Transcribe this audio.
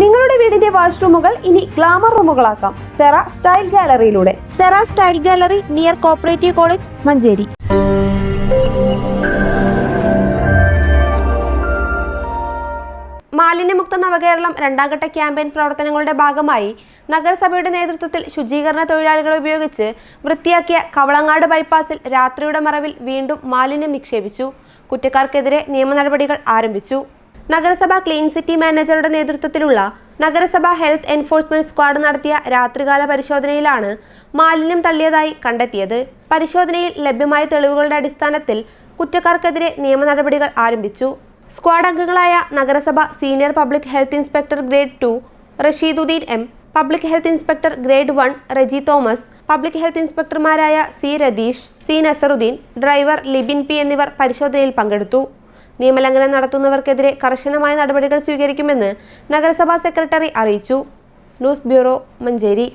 നിങ്ങളുടെ വീടിന്റെ വാഷ്റൂമുകൾ ഇനി ഗ്ലാമർ റൂമുകളാക്കാം. Cera style ഗാലറിയിലൂടെ. Sera style gallery near cooperative college Manjeri. മാലിന്യമുക്ത നവകേരളം രണ്ടാം ഘട്ട ക്യാമ്പയിൻ പ്രവർത്തനങ്ങളുടെ ഭാഗമായി നഗരസഭയുടെ നേതൃത്വത്തിൽ ശുചീകരണ തൊഴിലാളികളെ ഉപയോഗിച്ച് വൃത്തിയാക്കിയ കവളങ്ങാട് ബൈപ്പാസിൽ രാത്രിയുടെ മറവിൽ വീണ്ടും മാലിന്യം നിക്ഷേപിച്ചു. കുറ്റക്കാർക്കെതിരെ നിയമ ആരംഭിച്ചു. നഗരസഭ ക്ലീൻ സിറ്റി മാനേജറുടെ നേതൃത്വത്തിലുള്ള നഗരസഭ ഹെൽത്ത് എൻഫോഴ്സ്മെന്റ് സ്ക്വാഡ് നടത്തിയ രാത്രികാല പരിശോധനയിലാണ് മാലിന്യം തള്ളിയതായി കണ്ടെത്തിയത്. പരിശോധനയിൽ ലഭ്യമായ തെളിവുകളുടെ അടിസ്ഥാനത്തിൽ കുറ്റക്കാർക്കെതിരെ നിയമ നടപടികൾ ആരംഭിച്ചു. സ്ക്വാഡ് അംഗങ്ങളായ നഗരസഭ senior public health inspector grade two Rasheeduddin M public health inspector grade one Reji Thomas public health ഇൻസ്പെക്ടർമാരായ C Ratheesh C Nasaruddin driver Libin P എന്നിവർ പരിശോധനയിൽ പങ്കെടുത്തു. നിയമലംഘനം നടത്തുന്നവർക്കെതിരെ കർശനമായ നടപടികൾ സ്വീകരിക്കുമെന്ന് നഗരസഭാ സെക്രട്ടറി അറിയിച്ചു. News bureau Manjeri.